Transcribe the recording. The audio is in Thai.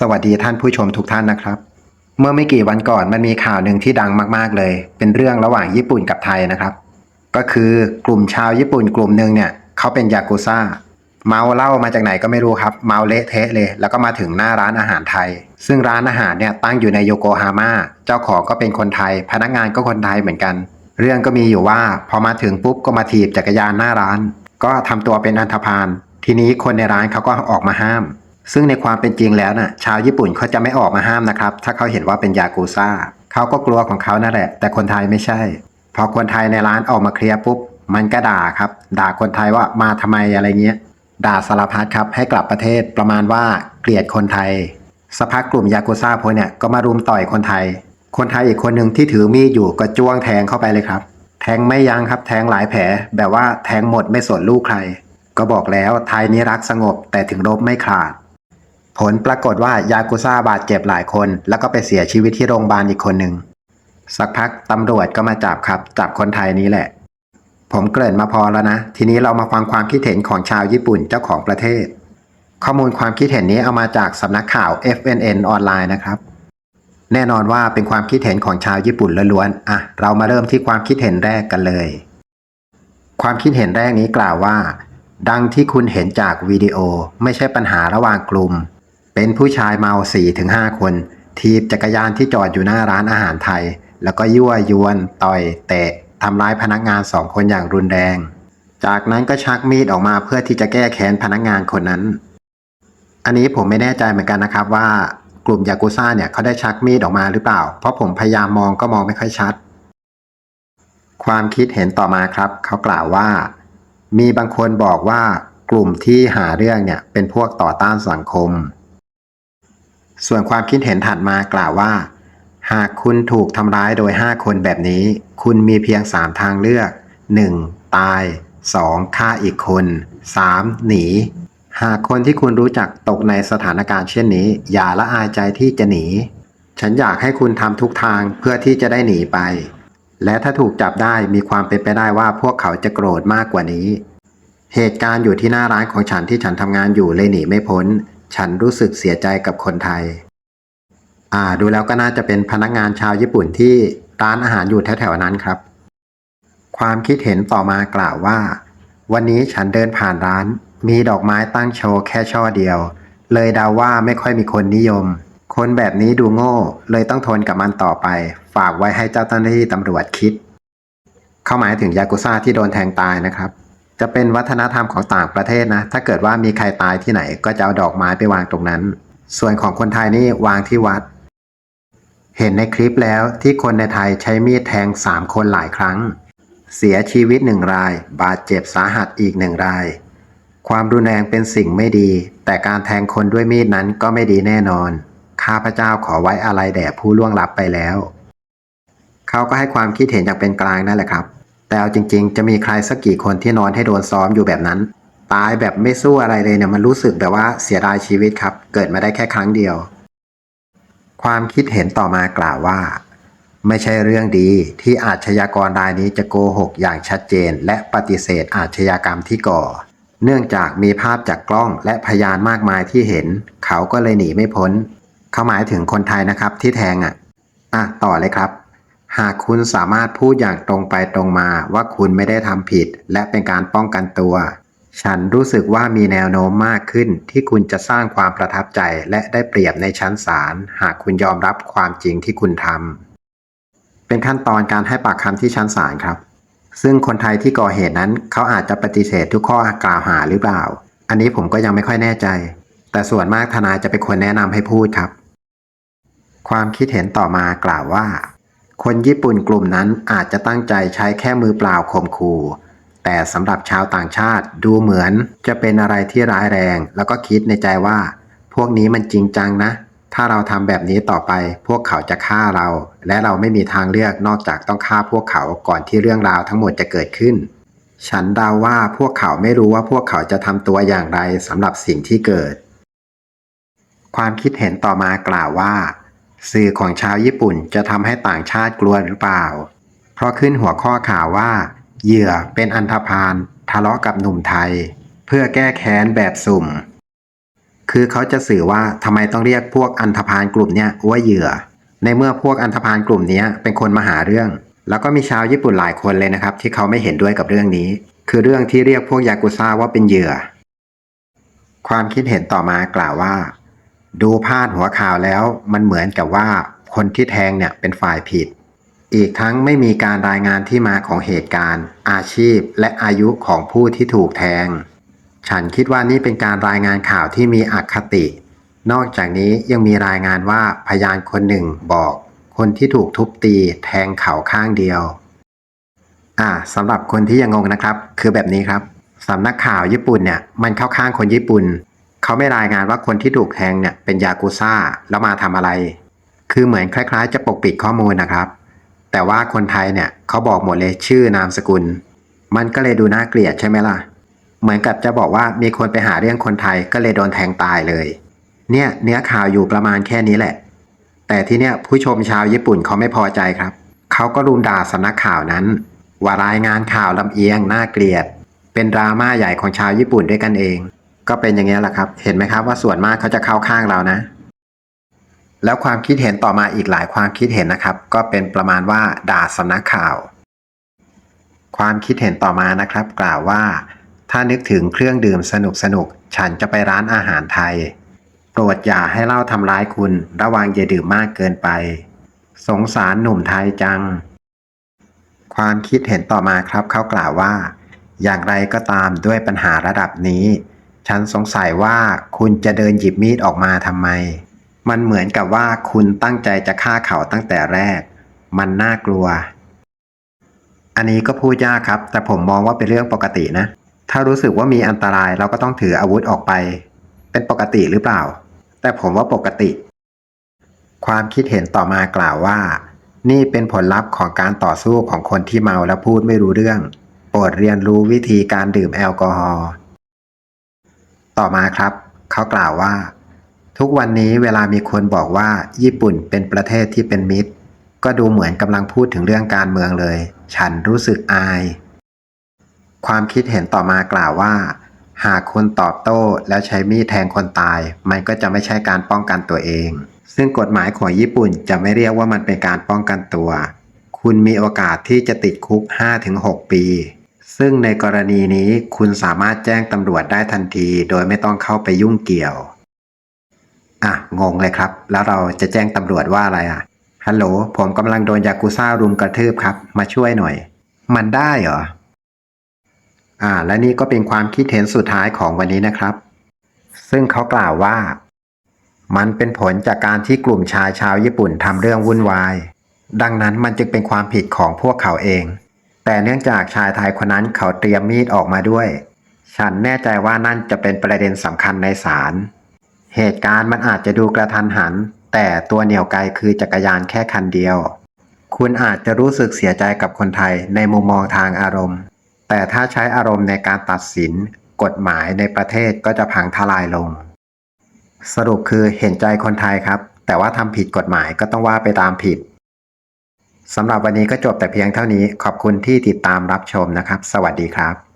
สวัสดีท่านผู้ชมทุกท่านนะครับ เมื่อไม่กี่วันก่อนมันมีข่าวหนึ่งที่ดังมาก ๆ เลย เป็นเรื่องระหว่างญี่ปุ่นกับไทยนะครับ ก็คือกลุ่มชาวญี่ปุ่นกลุ่มหนึ่งเนี่ยเขาเป็นยากุซ่าเมาเหล้ามาจากไหนก็ไม่รู้ครับ เมาเละเทะเลย แล้วก็มาถึงหน้าร้านอาหารไทย ซึ่งร้านอาหารเนี่ยตั้งอยู่ในโยโกฮาม่าเจ้าของก็เป็นคนไทย พนักงานก็คนไทยเหมือนกัน เรื่องก็มีอยู่ว่าพอมาถึงปุ๊บก็มาถีบจักรยานหน้าร้าน ก็ทำตัวเป็นอันธพาลทีนี้คนในร้านเขาก็ออกมาห้าม ซึ่งในความเป็นจริงแล้วน่ะชาวญี่ปุ่นเขาจะไม่ออกมาห้ามนะครับ ถ้าเขาเห็นว่าเป็นยากูซ่าเขาก็กลัวของเขานั่นแหละ แต่คนไทยไม่ใช่ พอคนไทยในร้านออกมาเคลียร์ปุ๊บ มันก็ด่าครับ ด่าคนไทยว่ามาทำไมอะไรเงี้ย ด่าสารพัดครับ ให้กลับประเทศประมาณว่าเกลียดคนไทยสักพักกลุ่มยากุซ่าพวกเนี่ยก็มารุมต่อยคนไทย คนไทยอีกคนหนึ่งที่ถือมีดอยู่ก็จ้วงแทงเข้าไปเลยครับ แทงไม่ยั้งครับ แทงหลายแผล แบบว่าแทงหมดไม่สนลูกใคร ก็บอกแล้วไทยนี้รักสงบแต่ถึงรบไม่ขาด ผลปรากฏว่ายากุซ่าบาดเจ็บหลายคน แล้วก็ไปเสียชีวิตที่โรงพยาบาลอีกคนหนึ่ง สักพักตำรวจก็มาจับครับ จับคนไทยนี้แหละ ผมเกริ่นมาพอแล้วนะ ทีนี้เรามาฟังความคิดเห็นของชาวญี่ปุ่นเจ้าของประเทศ ข้อมูลความคิดเห็นนี้เอามาจากสำนักข่าว FNN ออนไลน์นะครับ แน่นอนว่าเป็นความคิดเห็นของชาวญี่ปุ่นล้วนๆอะเรามาเริ่มที่ความคิดเห็นแรกกันเลย ความคิดเห็นแรกนี้กล่าวว่า ดังที่คุณเห็นจากวิดีโอไม่ใช่ปัญหาระหว่างกลุ่ม เป็นผู้ชายเมา 4-5ถึงคน ทีบจักรยานที่จอดอยู่หน้าร้านอาหารไทย แล้วก็ยั่วยวน ต่อย เตะทำร้ายพนักงานสองคนอย่างรุนแรง จากนั้นก็ชักมีดออกมาเพื่อที่จะแก้แค้นพนักงานคนนั้น อันนี้ผมไม่แน่ใจเหมือนกันนะครับว่ากลุ่มยากุซ่าเนี่ยเขาได้ชักมีดออกมาหรือเปล่า เพราะผมพยายามมองก็มองไม่ค่อยชัด ความคิดเห็นต่อมาครับ เขากล่าวว่า มีบางคนบอกว่ากลุ่มที่หาเรื่องเนี่ยเป็นพวกต่อต้านสังคม ส่วนความคิดเห็นถัดมากล่าวว่า หากคุณถูกทำร้ายโดย 5 คนแบบนี้ คุณมีเพียง 3 ทางเลือก 1. ตาย 2. ฆ่าอีกคน 3. หนี หากคนที่คุณรู้จักตกในสถานการณ์เช่นนี้ อย่าละอายใจที่จะหนี ฉันอยากให้คุณทำทุกทางเพื่อที่จะได้หนีไป และถ้าถูกจับได้มีความเป็นไปได้ว่าพวกเขาจะโกรธมากกว่านี้ เหตุการณ์อยู่ที่หน้าร้านของฉันที่ฉันทำงานอยู่เลยหนีไม่พ้น ฉันรู้สึกเสียใจกับคนไทย อ่า ดูแล้วก็น่าจะเป็นพนักงานชาวญี่ปุ่นที่ร้านอาหารอยู่แถวๆนั้นครับ ความคิดเห็นต่อมากล่าวว่า วันนี้ฉันเดินผ่านร้าน มีดอกไม้ตั้งโชว์แค่ช่อเดียว เลยเดาว่าไม่ค่อยมีคนนิยม คนแบบนี้ดูโง่ เลยต้องทนกับมันต่อไป ฝากไว้ให้เจ้าหน้าที่ตำรวจคิด เข้าหมายถึงยากุซ่าที่โดนแทงตายนะครับ จะเป็นวัฒนธรรมของต่างประเทศนะ ถ้าเกิดว่ามีใครตายที่ไหน ก็จะเอาดอกไม้ไปวางตรงนั้น ส่วนของคนไทยนี่วางที่วัด เห็นในคลิปแล้วที่คนในไทยใช้มีดแทงสามคนหลายครั้ง เสียชีวิตหนึ่งราย บาดเจ็บสาหัสอีกหนึ่งราย ความรุนแรงเป็นสิ่งไม่ดี แต่การแทงคนด้วยมีดนั้นก็ไม่ดีแน่นอน ข้าพเจ้าขอไว้อาลัยแด่ผู้ล่วงลับไปแล้ว เขาก็ให้ความคิดเห็นอย่างเป็นกลางนั่นแหละครับ แต่เอาจริง ๆ จะมีใครสักกี่คนที่นอนให้โดนซ้อมอยู่แบบนั้น ตายแบบไม่สู้อะไรเลยเนี่ยมันรู้สึกแบบว่าเสียดายชีวิตครับ เกิดมาได้แค่ครั้งเดียว ความคิดเห็นต่อมากล่าวว่า ไม่ใช่เรื่องดีที่อาชญากรรายนี้จะโกหกอย่างชัดเจน และปฏิเสธอาชญากรรมที่ก่อ เนื่องจากมีภาพจากกล้องและพยานมากมายที่เห็น เขาก็เลยหนีไม่พ้น เขาหมายถึงคนไทยนะครับที่แทงอะอะต่อเลยครับ หากคุณสามารถพูดอย่างตรงไปตรงมาว่าคุณไม่ได้ทำผิด และเป็นการป้องกันตัว ฉันรู้สึกว่ามีแนวโน้มมากขึ้นที่คุณจะสร้างความประทับใจและได้เปรียบในชั้นศาลหากคุณยอมรับความจริงที่คุณทำเป็นขั้นตอนการให้ปากคำที่ชั้นศาลครับ ซึ่งคนไทยที่ก่อเหตุนั้นเขาอาจจะปฏิเสธทุกข้อกล่าวหาหรือเปล่า อันนี้ผมก็ยังไม่ค่อยแน่ใจ แต่ส่วนมากทนายจะเป็นคนแนะนำให้พูดครับ ความคิดเห็นต่อมากล่าวว่า คนญี่ปุ่นกลุ่มนั้นอาจจะตั้งใจใช้แค่มือเปล่าข่มขู่ แต่สำหรับชาวต่างชาติดูเหมือนจะเป็นอะไรที่ร้ายแรง แล้วก็คิดในใจว่า พวกนี้มันจริงจังนะ ถ้าเราทำแบบนี้ต่อไป พวกเขาจะฆ่าเรา และเราไม่มีทางเลือกนอกจากต้องฆ่าพวกเขาก่อนที่เรื่องราวทั้งหมดจะเกิดขึ้น ฉันเดาว่าพวกเขาไม่รู้ว่าพวกเขาจะทำตัวอย่างไรสำหรับสิ่งที่เกิด ความคิดเห็นต่อมากล่าวว่า สื่อของชาวญี่ปุ่นจะทำให้ต่างชาติกลัวหรือเปล่า เพราะขึ้นหัวข้อข่าวว่า เหยื่อเป็นอันธพาลทะเลาะกับหนุ่มไทย เพื่อแก้แค้นแบบสุ่ม คือเขาจะสื่อว่าทำไมต้องเรียกพวกอันธพาลกลุ่มเนี้ยว่าเหยื่อ ในเมื่อพวกอันธพาลกลุ่มนี้เป็นคนมาหาเรื่อง แล้วก็มีชาวญี่ปุ่นหลายคนเลยนะครับ ที่เขาไม่เห็นด้วยกับเรื่องนี้ คือเรื่องที่เรียกพวกยากุซ่าว่าเป็นเหยื่อ ความคิดเห็นต่อมากล่าวว่า ดูพาดหัวข่าวแล้วมันเหมือนกับว่าคนที่แทงเนี่ยเป็นฝ่ายผิด อีกทั้งไม่มีการรายงานที่มาของเหตุการณ์ อาชีพ และอายุของผู้ที่ถูกแทง ฉันคิดว่านี่เป็นการรายงานข่าวที่มีอคติ นอกจากนี้ยังมีรายงานว่าพยานคนหนึ่งบอก คนที่ถูกทุบตีแทงเข่าข้างเดียว อ่าสำหรับคนที่ยังงงนะครับ คือแบบนี้ครับสำนักข่าวญี่ปุ่นเนี่ยมันเข้าข้างคนญี่ปุ่น เขาไม่รายงานว่าคนที่ถูกแทงเนี่ยเป็นยากุซ่าแล้วมาทำอะไร คือเหมือนคล้าย ๆ จะปกปิดข้อมูลนะครับ แต่ว่าคนไทยเนี่ยเขาบอกหมดเลยชื่อนามสกุล มันก็เลยดูน่าเกลียดใช่ไหมล่ะ เหมือนกับจะบอกว่ามีคนไปหาเรื่องคนไทยก็เลยโดนแทงตายเลย เนี่ยเนื้อข่าวอยู่ประมาณแค่นี้แหละ แต่ที่เนี่ยผู้ชมชาวญี่ปุ่นเขาไม่พอใจครับเขาก็รุมด่าสำนักข่าวนั้น ว่ารายงานข่าวลำเอียงน่าเกลียด เป็นดราม่าใหญ่ของชาวญี่ปุ่นด้วยกันเอง ก็เป็นอย่างนี้แหละครับ เห็นไหมครับว่าส่วนมากเขาจะเข้าข้างเรานะ แล้วความคิดเห็นต่อมาอีกหลายความคิดเห็นนะครับ ก็เป็นประมาณว่าด่าสำนักข่าว ความคิดเห็นต่อมานะครับ กล่าวว่า ถ้านึกถึงเครื่องดื่มสนุกสนุกฉันจะไปร้านอาหารไทย โปรดอย่าให้เหล้าทำร้ายคุณ ระวังอย่าดื่มมากเกินไป สงสารหนุ่มไทยจัง ความคิดเห็นต่อมาครับเขากล่าวว่า อย่างไรก็ตามด้วยปัญหาระดับนี้ ฉันสงสัยว่าคุณจะเดินหยิบมีดออกมาทำไม มันเหมือนกับว่าคุณตั้งใจจะฆ่าเขาตั้งแต่แรก มันน่ากลัว อันนี้ก็พูดยากครับ แต่ผมมองว่าเป็นเรื่องปกตินะ ถ้ารู้สึกว่ามีอันตรายเราก็ต้องถืออาวุธออกไป เป็นปกติหรือเปล่า แต่ผมว่าปกติ ความคิดเห็นต่อมากล่าวว่า นี่เป็นผลลัพธ์ของการต่อสู้ของคนที่เมาและพูดไม่รู้เรื่อง โปรดเรียนรู้วิธีการดื่มแอลกอฮอล์ ต่อมาครับ เขากล่าวว่า ทุกวันนี้เวลามีคนบอกว่าญี่ปุ่นเป็นประเทศที่เป็นมิตร ก็ดูเหมือนกำลังพูดถึงเรื่องการเมืองเลย ฉันรู้สึกอาย ความคิดเห็นต่อมากล่าวว่า หากคุณตอบโต้แล้วใช้มีดแทงคนตาย มันก็จะไม่ใช่การป้องกันตัวเอง ซึ่งกฎหมายของญี่ปุ่นจะไม่เรียกว่ามันเป็นการป้องกันตัว คุณมีโอกาสที่จะติดคุก 5-6 ปี ซึ่งในกรณีนี้คุณสามารถแจ้งตำรวจได้ทันที โดยไม่ต้องเข้าไปยุ่งเกี่ยว อะ งงเลยครับ แล้วเราจะแจ้งตำรวจว่าอะไรอะ ฮัลโหล ผมกำลังโดนยากุซ่ารุมกระทืบครับ มาช่วยหน่อย มันได้เหรอ อ่า และนี่ก็เป็นความคิดเห็นสุดท้ายของวันนี้นะครับ ซึ่งเขากล่าวว่า มันเป็นผลจากการที่กลุ่มชายชาวญี่ปุ่นทำเรื่องวุ่นวาย ดังนั้นมันจึงเป็นความผิดของพวกเขาเอง แต่เนื่องจากชายไทยคนนั้นเขาเตรียมมีดออกมาด้วย ฉันแน่ใจว่านั่นจะเป็นประเด็นสำคัญในศาล เหตุการณ์มันอาจจะดูกระทันหัน แต่ตัวเหนี่ยวไกลคือจักรยานแค่คันเดียว คุณอาจจะรู้สึกเสียใจกับคนไทยในมุมมองทางอารมณ์ แต่ถ้าใช้อารมณ์ในการตัดสิน กฎหมายในประเทศก็จะพังทลายลง สรุปคือเห็นใจคนไทยครับ แต่ว่าทำผิดกฎหมายก็ต้องว่าไปตามผิด สำหรับวันนี้ก็จบแต่เพียงเท่านี้ ขอบคุณที่ติดตามรับชมนะครับ สวัสดีครับ